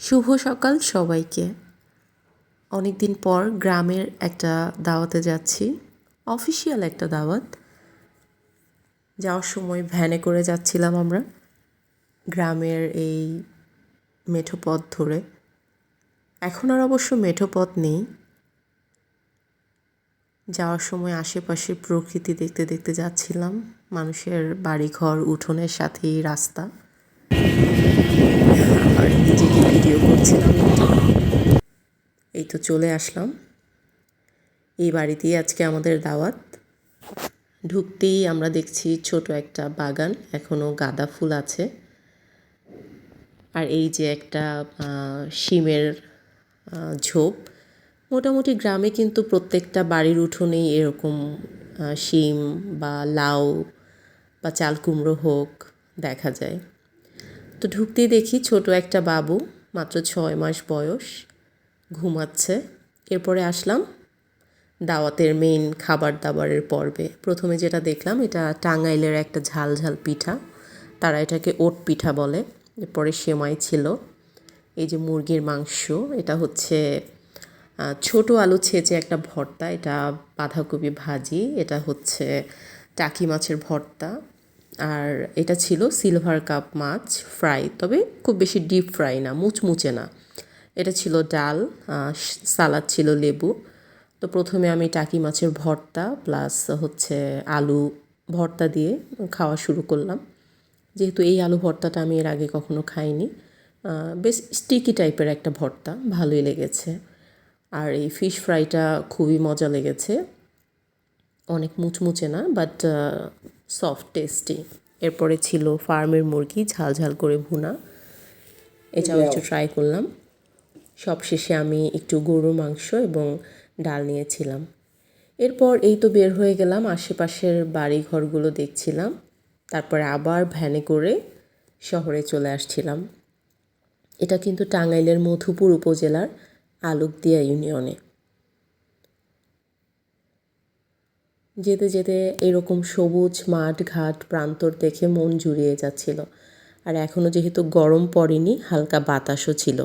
শুভ সকাল সবাইকে। অনেক দিন পর গ্রামের একটা দাওয়াতে যাচ্ছি। অফিসিয়াল একটা দাওয়াত। যাওয়ার সময় ভ্যানে করে যাচ্ছিলাম আমরা। গ্রামের এই মেঠো পথ ধরে। এখন আর অবশ্য মেঠো পথ নেই। যাওয়ার সময় আশেপাশে প্রকৃতি দেখতে দেখতে যাচ্ছিলাম। মানুষের বাড়িঘর, উঠোনের সাথেই রাস্তা আর নিজেকে ভিডিও করছিলাম। এই তো চলে আসলাম। এই বাড়িতেই আজকে আমাদের দাওয়াত। ঢুকতেই আমরা দেখছি ছোট একটা বাগান এখনও গাঁদা ফুল আছে। আর এই যে একটা শিমের ঝোপ। মোটামুটি গ্রামে কিন্তু প্রত্যেকটা বাড়ির উঠোনেই এরকম শিম বা লাউ বা চাল কুমড়ো হোক দেখা যায়। তো ঢুকতেই দেখি ছোট একটা বাবু মাত্র ছয় মাস বয়স, ঘুমাচ্ছে। এরপরে আসলাম দাওয়াতের মেইন খাবার দাবারের পর্বে। প্রথমে যেটা দেখলাম, এটা টাঙ্গাইলের একটা ঝাল ঝাল পিঠা। তারা এটাকে ওট পিঠা বলে। এরপরে সেমাই ছিল। এই যে মুরগির মাংস, এটা হচ্ছে ছোট আলু ছেঁচে একটা ভর্তা, এটা বাঁধাকপি ভাজি, এটা হচ্ছে টাকি মাছের ভর্তা। আর এটা ছিল সিলভার কাপ মাছ ফ্রাই তবে খুব বেশি ডিপ ফ্রাই না, মুচমুচে না। এটা ছিল ডাল সালাদ ছিল লেবু। তো প্রথমে আমি টাকি মাছের ভর্তা প্লাস হচ্ছে আলু ভর্তা দিয়ে খাওয়া শুরু করলাম। যেহেতু এই আলু ভর্তাটা আমি এর আগে কখনো খাইনি বেশ স্টিকি টাইপের একটা ভর্তা, ভালোই লেগেছে। আর এই ফিশ ফ্রাইটা খুবই মজা লেগেছে। অনেক মুচমুচে না বাট সফট টেস্টি এরপরে ছিল ফার্মের মুরগি ঝাল ঝাল করে ভুনা। এটাও একটু ট্রাই করলাম। সবশেষে আমি একটু গরুর মাংস এবং ডাল নিয়েছিলাম। এরপর এই তো বের হয়ে গেলাম আশেপাশের বাড়ি ঘরগুলো দেখছিলাম। তারপরে আবার ভ্যানে করে শহরে চলে আসছিলাম। এটা কিন্তু টাঙ্গাইলের মধুপুর উপজেলার আলুকদিয়া ইউনিয়নে। যেতে যেতে এরকম সবুজ মাঠ ঘাট প্রান্তর দেখে মন জুড়িয়ে যাচ্ছিল। আর এখনও যেহেতু গরম পড়েনি, হালকা বাতাসও ছিল।